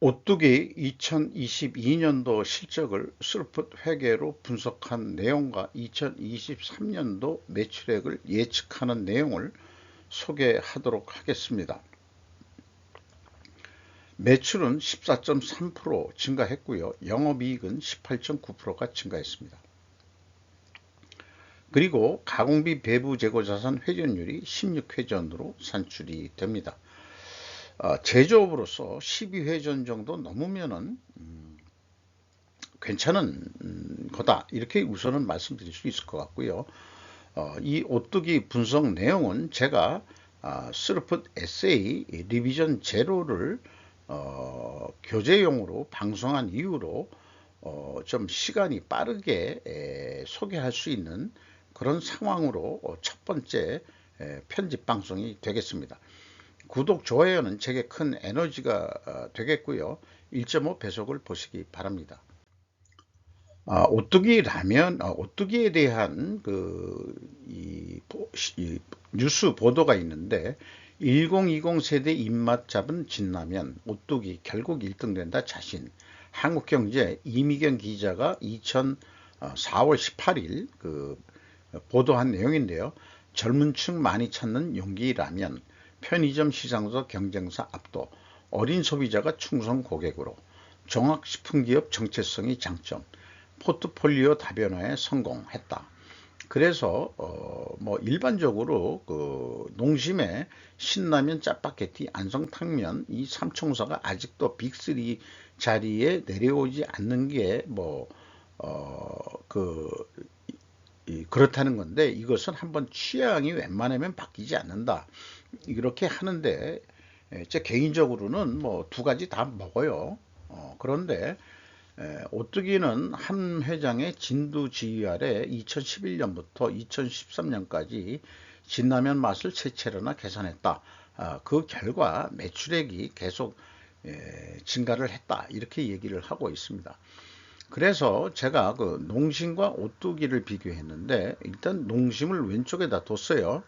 오뚜기 2022년도 실적을 슬풋 회계로 분석한 내용과 2023년도 매출액을 예측하는 내용을 소개하도록 하겠습니다. 매출은 14.3% 증가했고요. 영업이익은 18.9%가 증가했습니다. 그리고 가공비 배부 재고자산 회전율이 16회전으로 산출이 됩니다. 어, 제조업으로서 12회전 정도 넘으면은 음, 괜찮은 음, 거다 이렇게 우선은 말씀드릴 수 있을 것 같고요. 어, 이 오뚜기 분석 내용은 제가 아, 스루풋 에세이 리비전 제로를 어, 교재용으로 방송한 이후로 어, 좀 시간이 빠르게 에, 소개할 수 있는 그런 상황으로 어, 첫 번째 에, 편집 방송이 되겠습니다. 구독, 좋아요는 제게 큰 에너지가 어, 되겠고요. 1.5 배속을 보시기 바랍니다. 아, 오뚜기 라면, 아, 오뚜기에 대한 그, 이, 이, 뉴스 보도가 있는데 1020 세대 입맛 잡은 진라면, 오뚜기 결국 1등 된다 자신. 한국경제 이미경 기자가 2004월 18일 그 보도한 내용인데요. 젊은 층 많이 찾는 용기 라면, 편의점 시장에서 경쟁사 압도, 어린 소비자가 충성 고객으로, 종합식품기업 정체성이 장점, 포트폴리오 다변화에 성공했다. 그래서 어 뭐 일반적으로 그 농심의 신라면 짜파게티 안성탕면 이 삼총사가 아직도 빅3 자리에 내려오지 않는 게뭐어그 그렇다는 건데 이것은 한번 취향이 웬만하면 바뀌지 않는다. 이렇게 하는데 예, 제 개인적으로는 뭐 두 가지 다 먹어요. 어, 그런데 에, 오뚜기는 한 회장의 진두 지휘 아래 2011년부터 2013년까지 진라면 맛을 최채로나 개선했다. 아, 그 결과 매출액이 계속 에, 증가를 했다. 이렇게 얘기를 하고 있습니다. 그래서 제가 그 농심과 오뚜기를 비교했는데 일단 농심을 왼쪽에다 뒀어요.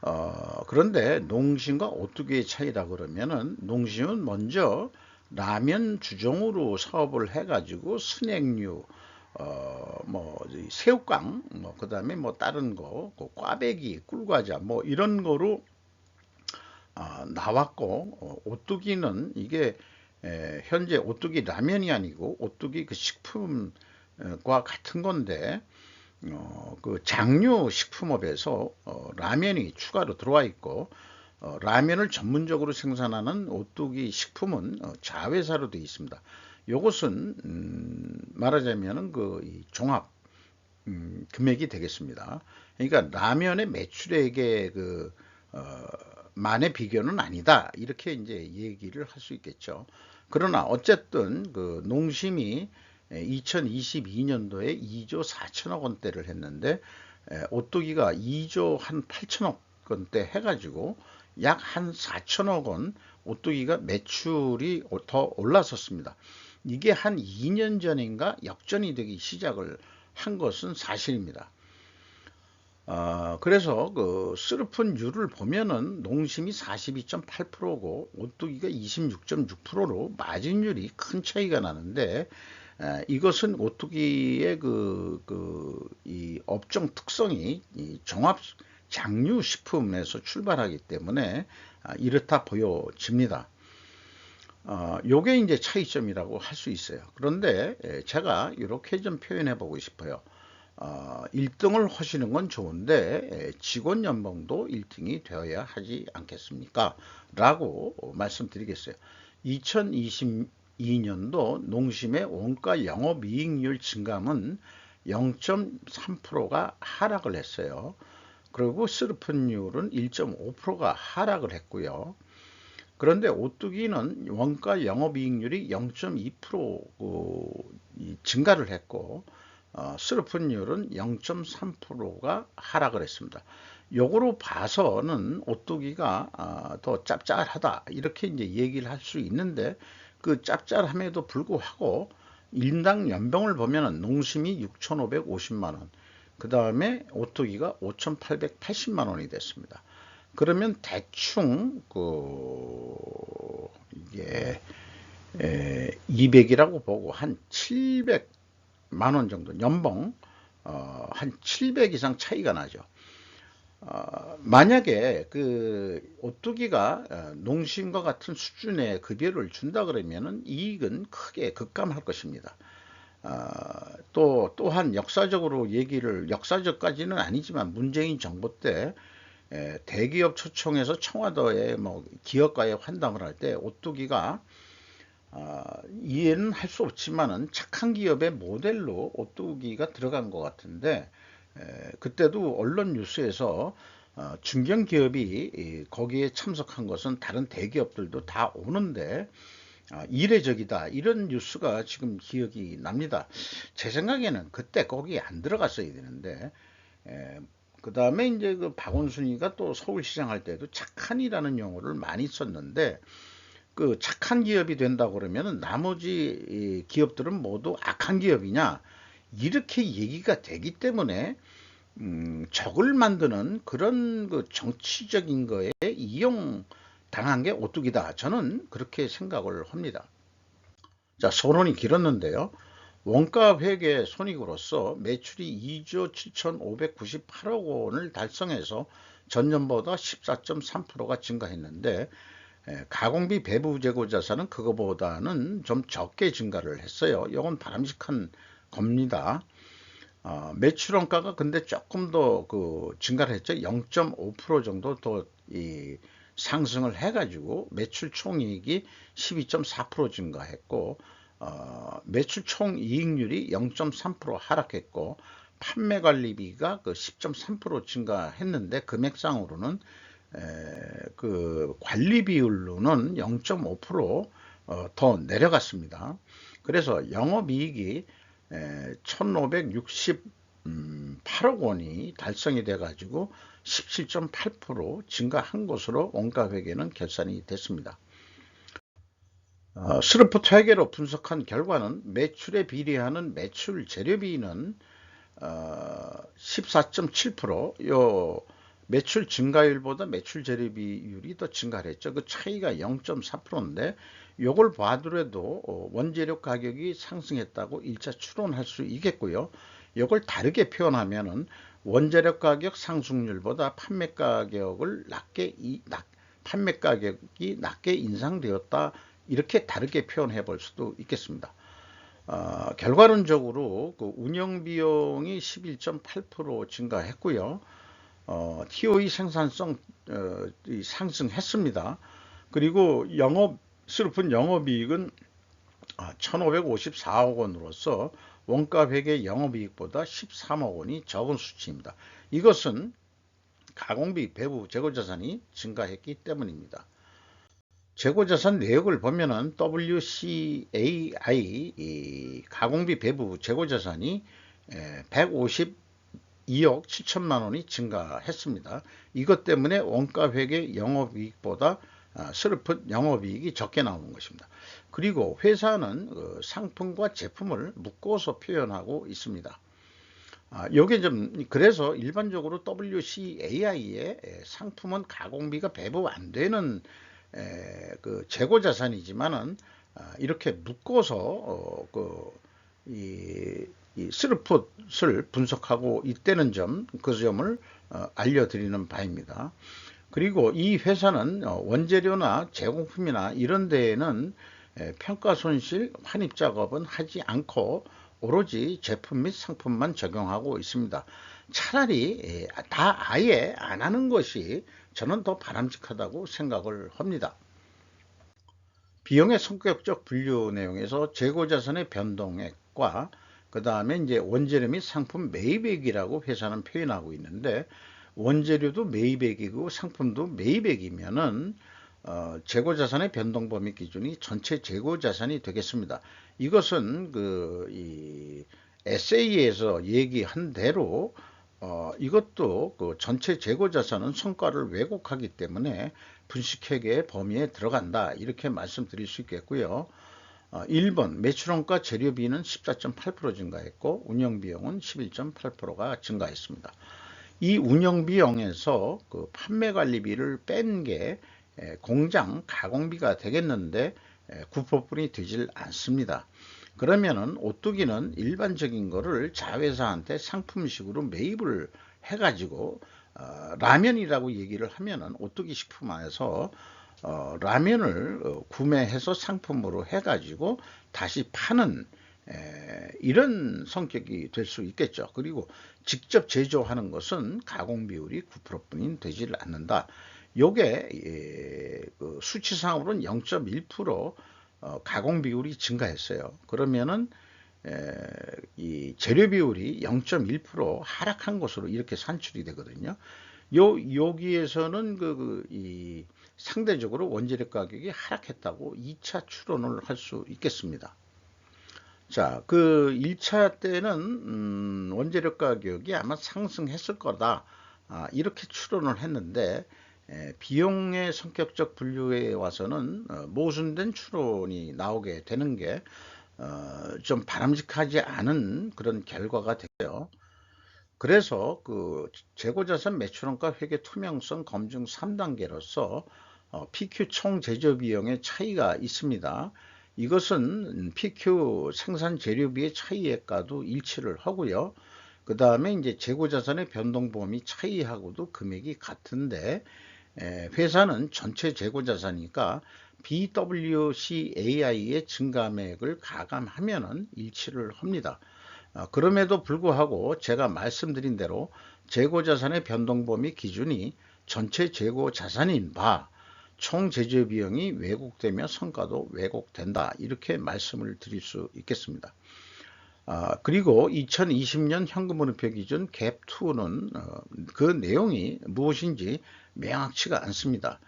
어, 그런데 농심과 오뚜기의 차이라 그러면은 농심은 먼저 라면 주종으로 사업을 해가지고 스낵류, 어, 뭐, 새우깡, 뭐, 그 다음에 뭐, 다른 거, 그 꽈배기, 꿀과자, 뭐, 이런 거로 어, 나왔고, 어, 오뚜기는 이게 에, 현재 오뚜기 라면이 아니고 오뚜기 그 식품과 같은 건데, 어, 그 장류 식품업에서 어, 라면이 추가로 들어와 있고 어, 라면을 전문적으로 생산하는 오뚜기 식품은 어, 자회사로 되어 있습니다. 이것은 음, 말하자면은 그 종합 음, 금액이 되겠습니다. 그러니까 라면의 매출액의 그 어, 만의 비교는 아니다 이렇게 이제 얘기를 할 수 있겠죠. 그러나 어쨌든 그 농심이 2022년도에 2조 4천억 원대를 했는데 오뚜기가 2조 한 8천억 원대 해가지고 약 한 4천억 원 오뚜기가 매출이 더 올라섰습니다. 이게 한 2년 전인가 역전이 되기 시작을 한 것은 사실입니다. 어, 그래서 그 스르픈율을 보면은 농심이 42.8%고 오뚜기가 26.6%로 마진율이 큰 차이가 나는데 이것은 오뚜기의 그, 그, 이 업종 특성이 이 종합 장류 식품에서 출발하기 때문에 아, 이렇다 보여집니다. 어, 요게 이제 차이점이라고 할 수 있어요. 그런데 제가 이렇게 좀 표현해 보고 싶어요. 어, 1등을 하시는 건 좋은데 직원 연봉도 1등이 되어야 하지 않겠습니까? 라고 말씀드리겠어요. 2020 2022년도 농심의 원가 영업이익률 증감은 0.3%가 하락을 했어요. 그리고 스르픈율은 1.5%가 하락을 했고요. 그런데 오뚜기는 원가 영업이익률이 0.2% 그, 증가를 했고 어, 스르픈율은 0.3%가 하락을 했습니다. 요거로 봐서는 오뚜기가 어, 더 짭짤하다 이렇게 이제 얘기를 할 수 있는데 그 짭짤함에도 불구하고 인당 연봉을 보면 농심이 6,550만 원, 그 다음에 오토기가 5,880만 원이 됐습니다. 그러면 대충 그 이게 200이라고 보고 한 700 만 원 정도 연봉 어, 한 700 이상 차이가 나죠. 어, 만약에 그 오뚜기가 어, 농심과 같은 수준의 급여를 준다 그러면은 이익은 크게 급감할 것입니다. 어, 또 또한 역사적으로 얘기를 역사적까지는 아니지만 문재인 정부 때 에, 대기업 초청해서 청와대에 뭐 기업가에 환담을 할 때 오뚜기가 어, 이해는 할 수 없지만은 착한 기업의 모델로 오뚜기가 들어간 것 같은데 에, 그때도 언론 뉴스에서 어, 중견 기업이 거기에 참석한 것은 다른 대기업들도 다 오는데 어, 이례적이다 이런 뉴스가 지금 기억이 납니다. 제 생각에는 그때 거기 안 들어갔어야 되는데 그 다음에 이제 그 박원순이가 또 서울시장 할 때도 착한이라는 용어를 많이 썼는데 그 착한 기업이 된다 그러면은 나머지 기업들은 모두 악한 기업이냐 이렇게 얘기가 되기 때문에 음, 적을 만드는 그런 그 정치적인 거에 이용 당한 게 오뚜기다. 저는 그렇게 생각을 합니다. 자, 서론이 길었는데요. 원가 회계 손익으로서 매출이 2조 7,598억 원을 달성해서 전년보다 14.3%가 증가했는데 가공비 배부 재고 자산은 그거보다는 좀 적게 증가를 했어요. 이건 바람직한 겁니다. 어, 매출 원가가 근데 조금 더 그 증가를 했죠. 0.5% 정도 더 이 상승을 해가지고 매출 총이익이 12.4% 증가했고 어, 매출 총이익률이 0.3% 하락했고 판매 관리비가 그 10.3% 증가했는데 금액상으로는 에, 그 관리 비율로는 0.5%더 어, 내려갔습니다. 그래서 영업이익이 1568억 음, 원이 달성이 돼 가지고 17.8% 증가한 것으로 원가회계는 결산이 됐습니다. 어, 스루프트 회계로 분석한 결과는 매출에 비례하는 매출 재료비는 어, 14.7%요 매출 증가율보다 매출 재료비율이 더 증가를 했죠. 그 차이가 0.4%인데 요걸 봐더라도 어, 원재료 가격이 상승했다고 1차 추론할 수 있겠고요. 요걸 다르게 표현하면은 원재료 가격 상승률보다 판매 가격을 낮게 이, 낮, 판매 가격이 낮게 인상되었다 이렇게 다르게 표현해 볼 수도 있겠습니다. 어, 결과론적으로 그 운영 비용이 11.8% 증가했고요. 어, TOE 생산성 어, 상승했습니다. 그리고 영업 슬픈 영업이익은 1,554억 아, 원으로서 원가 회계 영업이익보다 13억 원이 적은 수치입니다. 이것은 가공비 배부 재고자산이 증가했기 때문입니다. 재고자산 내역을 보면은 WCAI 가공비 배부 재고자산이 152억 7천만 원이 증가했습니다. 이것 때문에 원가 회계 영업이익보다 아, 슬픈 영업이익이 적게 나오는 것입니다. 그리고 회사는 어, 상품과 제품을 묶어서 표현하고 있습니다. 여기 아, 좀 그래서 일반적으로 WCAI의 상품은 가공비가 배부 안 되는 그 재고 자산이지만은 아, 이렇게 묶어서 어, 그 이 이 스루풋을 분석하고 있다는 점, 그 점을 어, 알려드리는 바입니다. 그리고 이 회사는 어, 원재료나 제공품이나 이런 데에는 평가 손실 환입 작업은 하지 않고 오로지 제품 및 상품만 적용하고 있습니다. 차라리 다 아예 안 하는 것이 저는 더 바람직하다고 생각을 합니다. 비용의 성격적 분류 내용에서 재고자산의 변동액과 그 다음에 이제 원재료 및 상품 매입액이라고 회사는 표현하고 있는데 원재료도 매입액이고 상품도 매입액이면은 어, 재고자산의 변동 범위 기준이 전체 재고자산이 되겠습니다. 이것은 그이 SA에서 얘기한 대로 어, 이것도 그 전체 재고자산은 성과를 왜곡하기 때문에 분식회계 범위에 들어간다 이렇게 말씀드릴 수 있겠고요. 어, 1번 매출원가 재료비는 14.8% 증가했고 운영비용은 11.8%가 증가했습니다. 이 운영비용에서 그 판매관리비를 뺀 게 공장 가공비가 되겠는데 에, 9%뿐이 되질 않습니다. 그러면은 오뚜기는 일반적인 거를 자회사한테 상품식으로 매입을 해가지고 어, 라면이라고 얘기를 하면은 오뚜기 식품화에서 어, 라면을 어, 구매해서 상품으로 해가지고 다시 파는 에, 이런 성격이 될 수 있겠죠. 그리고 직접 제조하는 것은 가공 비율이 9%뿐인 되질 않는다. 요게 예, 그 수치상으로는 0.1% 어, 가공 비율이 증가했어요. 그러면은 에, 이 재료 비율이 0.1% 하락한 것으로 이렇게 산출이 되거든요. 요 여기에서는 그, 그, 이 상대적으로 원재료 가격이 하락했다고 2차 추론을 할 수 있겠습니다. 자, 그 1차 때는 음, 원재료 가격이 아마 상승했을 거다. 아, 이렇게 추론을 했는데 에, 비용의 성격적 분류에 와서는 어, 모순된 추론이 나오게 되는 게 어, 좀 바람직하지 않은 그런 결과가 되요. 그래서 그 재고자산 매출원가 회계 투명성 검증 3단계로서 어, PQ 총 제조 비용의 차이가 있습니다. 이것은 PQ 생산 재료비의 차이액과도 일치를 하고요. 그 다음에 이제 재고자산의 변동보험이 차이하고도 금액이 같은데 회사는 전체 재고자산이니까 BWCAI의 증감액을 가감하면 일치를 합니다. 어, 그럼에도 불구하고 제가 말씀드린 대로 재고자산의 변동 범위 기준이 전체 재고자산인 바 총 제조 비용이 왜곡되며 성과도 왜곡된다 이렇게 말씀을 드릴 수 있겠습니다. 아, 그리고 2020년 현금흐름표 기준 갭2는 어, 그 내용이 무엇인지 명확치가 않습니다.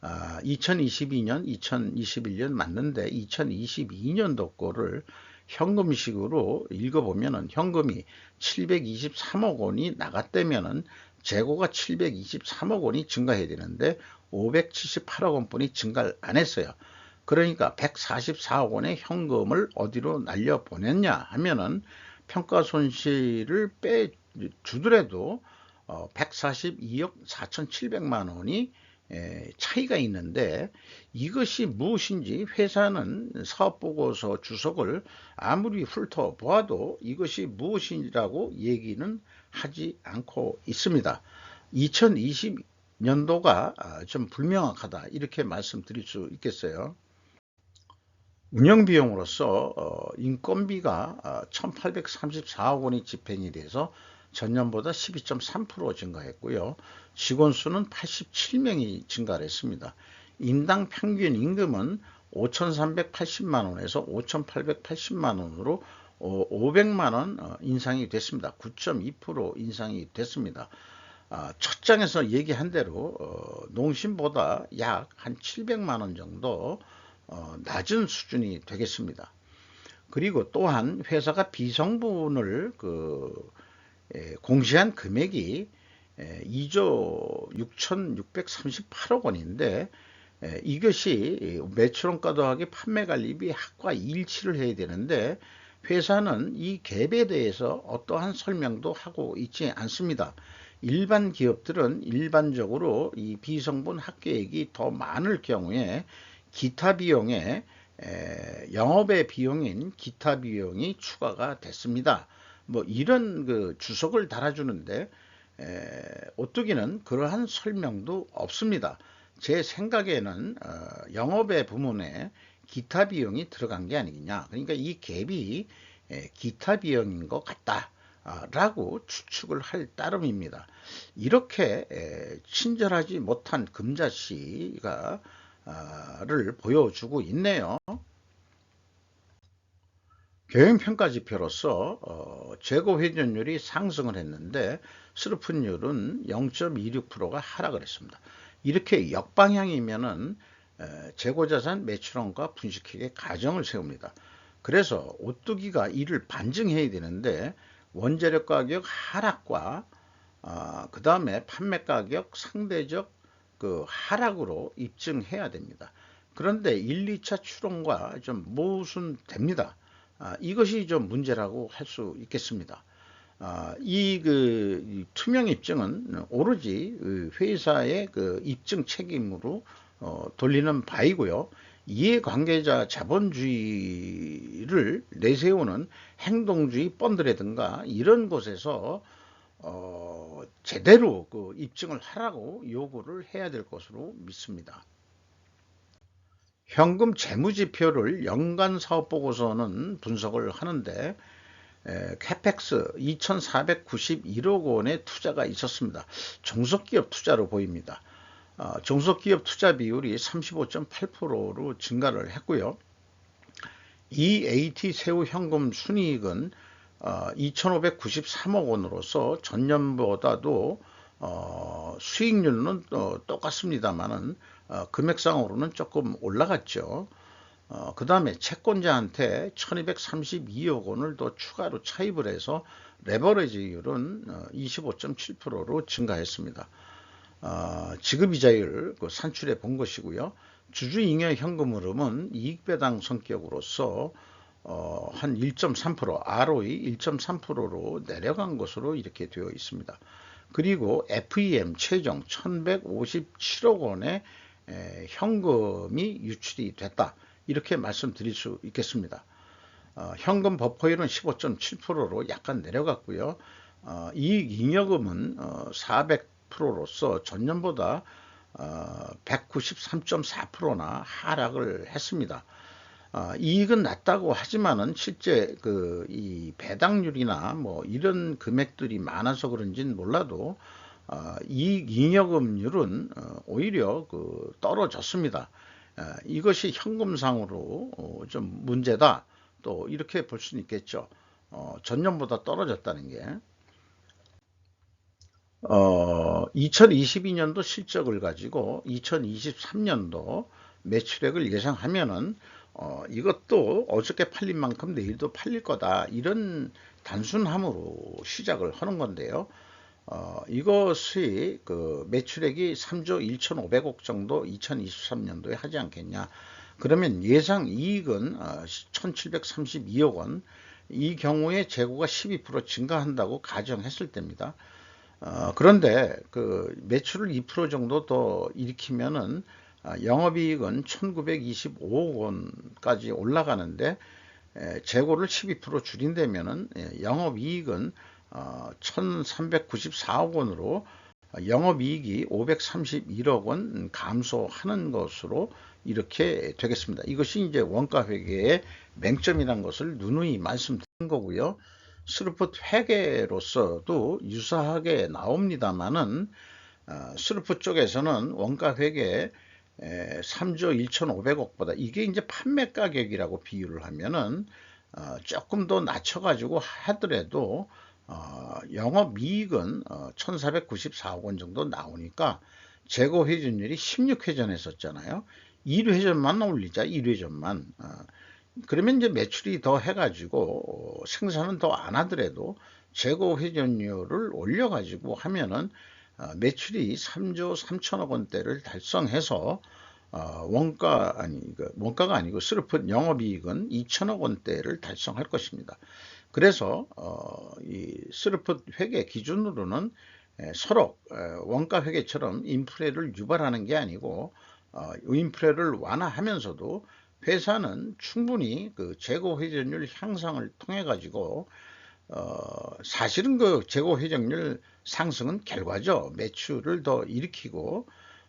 아, 2022년, 2021년 맞는데 2022년도 거를 현금식으로 읽어보면은 현금이 723억 원이 나갔다면은 재고가 723억 원이 증가해야 되는데 578억 원뿐이 증가를 안 했어요. 그러니까 144억 원의 현금을 어디로 날려보냈냐 하면은 평가 손실을 빼 주더라도 142억 어, 4,700만 원이 차이가 있는데 이것이 무엇인지 회사는 사업보고서 주석을 아무리 훑어보아도 이것이 무엇이라고 얘기는 하지 않고 있습니다. 2020년도가 아, 좀 불명확하다 이렇게 말씀드릴 수 있겠어요. 운영비용으로서 어, 인건비가 1834억 아, 원이 집행이 돼서 전년보다 12.3% 증가했고요. 직원 수는 87명이 증가를 했습니다. 인당 평균 임금은 5,380만 원에서 5,880만 원으로 500만 원 어, 인상이 됐습니다. 9.2% 인상이 됐습니다. 아, 첫 장에서 얘기한 대로 어, 농심보다 약 한 700만 원 정도 어, 낮은 수준이 되겠습니다. 그리고 또한 회사가 비성분을 그 공시한 금액이 2조 6,638억 원인데 이것이 매출원가 더하기 판매관리비 학과 일치를 해야 되는데 회사는 이 갭에 대해서 어떠한 설명도 하고 있지 않습니다. 일반 기업들은 일반적으로 이 비성분 합계액이 더 많을 경우에 기타 비용에 영업의 비용인 기타 비용이 추가가 됐습니다. 뭐 이런 그 주석을 달아주는데 에, 오뚜기는 그러한 설명도 없습니다. 제 생각에는 어, 영업의 부문에 기타 비용이 들어간 게 아니냐. 그러니까 이 갭이 에, 기타 비용인 것 같다. 라고 추측을 할 따름입니다. 이렇게 에, 친절하지 못한 금자씨가 아, 를 보여주고 있네요. 경영평가 지표로서 어, 재고 회전율이 상승을 했는데 스루픈율은 0.26%가 하락을 했습니다. 이렇게 역방향이면은 재고자산 매출원과 분식회계 가정을 세웁니다. 그래서 오뚜기가 이를 반증해야 되는데 원재료 가격 하락과 어, 그 다음에 판매 가격 상대적 그 하락으로 입증해야 됩니다. 그런데 1, 2차 추론과 좀 모순됩니다. 아, 이것이 좀 문제라고 할 수 있겠습니다. 아, 이그 투명 입증은 오로지 그 회사의 그 입증 책임으로 어, 돌리는 바이고요. 이해관계자 자본주의를 내세우는 행동주의 펀드라든가 이런 곳에서 어, 제대로 그 입증을 하라고 요구를 해야 될 것으로 믿습니다. 현금 재무지표를 연간 사업보고서는 분석을 하는데 에, 캐펙스 2,491억 원의 투자가 있었습니다. 종속기업 투자로 보입니다. 어, 종속기업 투자 비율이 35.8%로 증가를 했고요. EAT 새우 현금 순이익은 어, 2,593억 원으로서 전년보다도 어, 수익률은 어, 똑같습니다만은 어, 금액상으로는 조금 올라갔죠. 어, 그 다음에 채권자한테 1232억 원을 더 추가로 차입을 해서 레버리지율은 25.7%로 증가했습니다. 어, 지급이자율 그 산출해 본 것이고요. 주주잉여 현금 흐름은 이익배당 성격으로서 어, 한 1.3% ROE 1.3%로 내려간 것으로 이렇게 되어 있습니다. 그리고 FEM 최종 1157억 원의 에, 현금이 유출이 됐다. 이렇게 말씀드릴 수 있겠습니다. 어, 현금 버퍼율은 15.7%로 약간 내려갔고요. 어, 이익 잉여금은 어, 400%로서 전년보다 어, 193.4%나 하락을 했습니다. 어, 이익은 낮다고 하지만은 실제 그 이 배당률이나 뭐 이런 금액들이 많아서 그런지는 몰라도 어, 이익 잉여금률은 어, 오히려 그 떨어졌습니다. 어, 이것이 현금상으로 어, 좀 문제다. 또 이렇게 볼 수는 있겠죠. 어, 전년보다 떨어졌다는 게. 어, 2022년도 실적을 가지고 2023년도 매출액을 예상하면은 어, 이것도 어저께 팔린 만큼 내일도 팔릴 거다 이런 단순함으로 시작을 하는 건데요. 어, 이것이 그 매출액이 3조 1,500억 정도 2023년도에 하지 않겠냐. 그러면 예상 이익은 어, 1,732억 원. 이 경우에 재고가 12% 증가한다고 가정했을 때입니다. 어, 그런데 그 매출을 2% 정도 더 일으키면은 아, 영업이익은 1925억 원까지 올라가는데 재고를 12% 줄인다면은 예, 영업이익은 1394억 어, 원으로 영업이익이 531억 원 감소하는 것으로 이렇게 되겠습니다. 이것이 이제 원가 회계의 맹점이라는 것을 누누이 말씀드린 거고요. 스루풋 회계로서도 유사하게 나옵니다만은 어, 스루풋 쪽에서는 원가 회계 3조 1,500억보다 이게 이제 판매 가격이라고 비유를 하면은 어, 조금 더 낮춰가지고 하더라도 어, 영업 이익은 어, 1,494억 원 정도 나오니까 재고 회전율이 16회전 했었잖아요. 1회전만 올리자 1회전만 어, 그러면 이제 매출이 더 해가지고 생산은 더 안 하더라도 재고 회전율을 올려가지고 하면은 어, 매출이 3조 3천억 원대를 달성해서 어, 원가 아니 그 원가가 아니고 슬픈 영업이익은 2천억 원대를 달성할 것입니다. 그래서 어, 이 스르프 회계 기준으로는 서로 원가 회계처럼 인프레를 유발하는 게 아니고 인프레를 완화하면서도 회사는 충분히 그 재고 회전율 향상을 통해 가지고 어, 사실은 그 재고 회전율 상승은 결과죠. 매출을 더 일으키고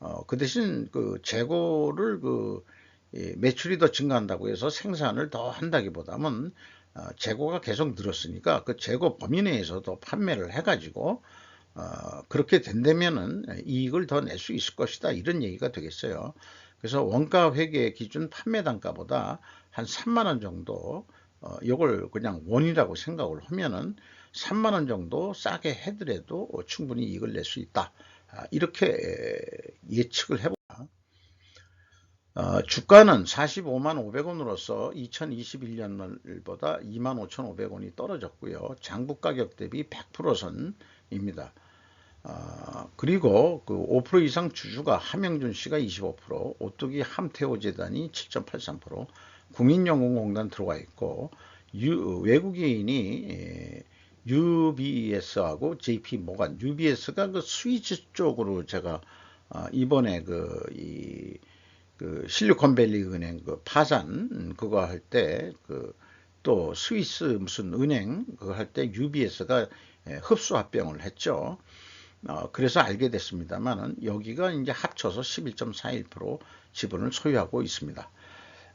어, 그 대신 그 재고를 그 예, 매출이 더 증가한다고 해서 생산을 더 한다기보다는 어, 재고가 계속 늘었으니까 그 재고 범위 내에서도 판매를 해가지고 어, 그렇게 된다면은 이익을 더 낼 수 있을 것이다 이런 얘기가 되겠어요. 그래서 원가 회계 기준 판매 단가보다 한 3만 원 정도 어, 이걸 그냥 원이라고 생각을 하면은 3만 원 정도 싸게 해더라도 충분히 이익을 낼 수 있다. 아, 이렇게 예측을 해보다 어, 주가는 45만 500원으로서 2021년보다 2만 5,500원이 떨어졌고요. 장부 가격 대비 100% 선입니다. 어, 그리고 그 5% 이상 주주가 함영준 씨가 25%, 오뚜기 함태호 재단이 7.83%, 국민연금공단 들어와 있고 유, 외국인이 에, UBS하고 JP 모간, UBS가 그 스위스 쪽으로 제가 어, 이번에 그, 이, 그 실리콘밸리 은행 그 파산 그거 할 때 그 또 스위스 무슨 은행 그거 할 때 UBS가 예, 흡수 합병을 했죠. 어, 그래서 알게 됐습니다만은 여기가 이제 합쳐서 11.41% 지분을 소유하고 있습니다.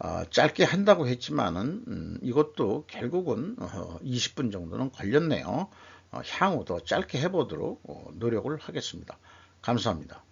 어, 짧게 한다고 했지만은 음, 이것도 결국은 어, 20분 정도는 걸렸네요. 어, 향후 더 짧게 해보도록 어, 노력을 하겠습니다. 감사합니다.